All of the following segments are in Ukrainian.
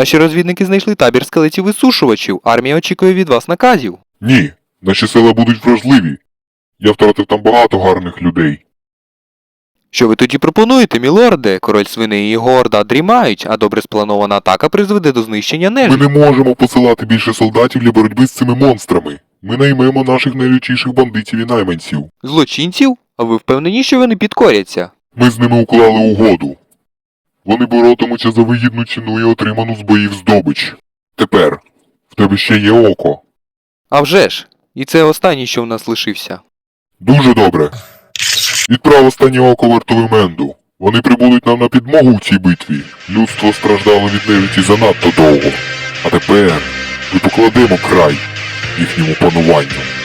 Наші розвідники знайшли табір скелетів висушувачів. Армія очікує від вас наказів. Ні, наші села будуть вражливі. Я втратив там багато гарних людей. Що ви тоді пропонуєте, мілорде? Король свини і горда дрімають, а добре спланована атака призведе до знищення Ми не можемо посилати більше солдатів для боротьби з цими монстрами. Ми наймемо наших найлючіших бандитів і найманців. Злочинців? А ви впевнені, що вони підкоряться? Ми з ними уклали угоду. Вони боротимуться за вигідну ціну і отриману з боїв здобич. Тепер в тебе ще є око. А вже ж! І це останній, що в нас лишився. Дуже добре. Відправ останнє око вартовим Менду. Вони прибудуть нам на підмогу в цій битві. Людство страждало від нежиті занадто довго. А тепер ми покладемо край їхньому пануванню.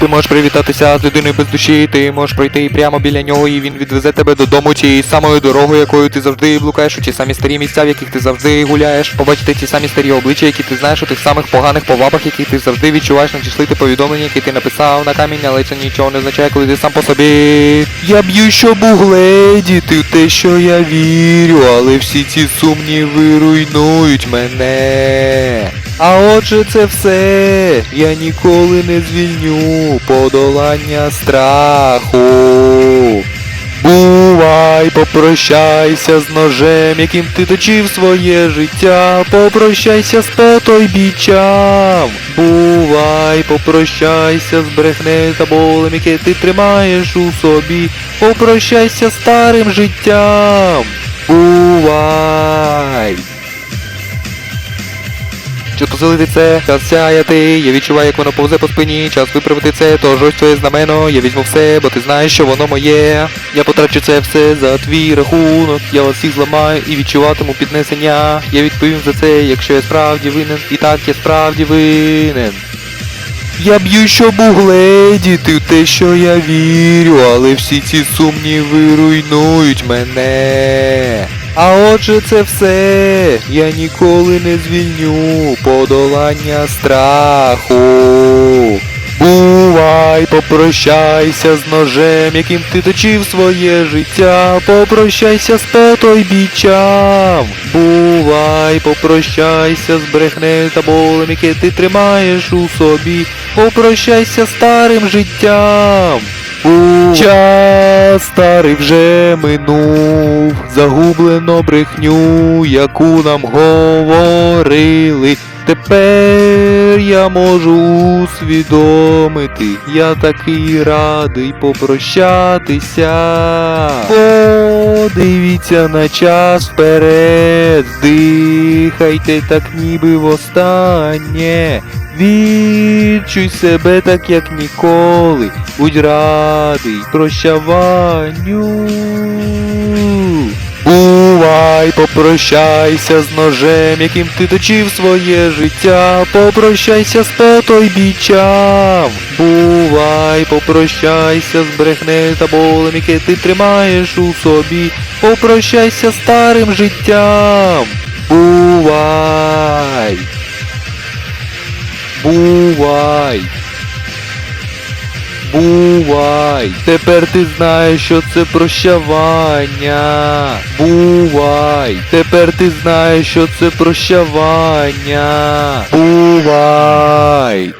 Ти можеш привітатися з людиною без душі, ти можеш пройти прямо біля нього, і він відвезе тебе додому тією самою дорогою, якою ти завжди блукаєш, у ті самі старі місця, в яких ти завжди гуляєш, побачити ті самі старі обличчя, які ти знаєш у тих самих поганих повабах, які ти завжди відчуваєш, надіслити повідомлення, які ти написав на камінь, але це нічого не означає, коли ти сам по собі. Я б'ю, щоб угледіти те, що я вірю, але всі ці сумніви руйнують мене. А отже, це все. Я ніколи не звільню подолання страху. Бувай, попрощайся з ножем, яким ти точив своє життя. Попрощайся з пето й бічам. Бувай, попрощайся з брехнею та болем, яке ти тримаєш у собі. Попрощайся старим життям. Бувай. Час посилити це, час сяяти, я відчуваю, як воно повзе по спині, час виправити це, тож ось твоє знамено, я візьму все, бо ти знаєш, що воно моє. Я потрачу це все за твій рахунок, я вас всіх зламаю і відчуватиму піднесення. Я відповім за це, якщо я справді винен, і так я справді винен. Я б'ю, щоб угледіти в те, що я вірю, але всі ці сумніви руйнують мене. А отже, це все. Я ніколи не звільню подолання страху. Бувай, попрощайся з ножем, яким ти точив своє життя. Попрощайся з пето бічам. Бувай, попрощайся з брехнею та болем, яке ти тримаєш у собі. Попрощайся старим життям. Час старий вже минув, загублено брехню, яку нам говорили. Тепер я можу усвідомити, я такий радий попрощатися. Подивіться на час вперед, дихайте так ніби востаннє. Відчуй себе так, як ніколи. Будь радий прощаванню. Бувай, попрощайся з ножем, яким ти точив своє життя. Попрощайся з пето й бічам. Бувай, попрощайся з брехнею та болем, яке ти тримаєш у собі. Попрощайся старим життям. Бувай. Бувай. Бувай. Тепер ти знаєш, що це прощавання. Бувай. Тепер ти знаєш, що це прощавання. Бувай.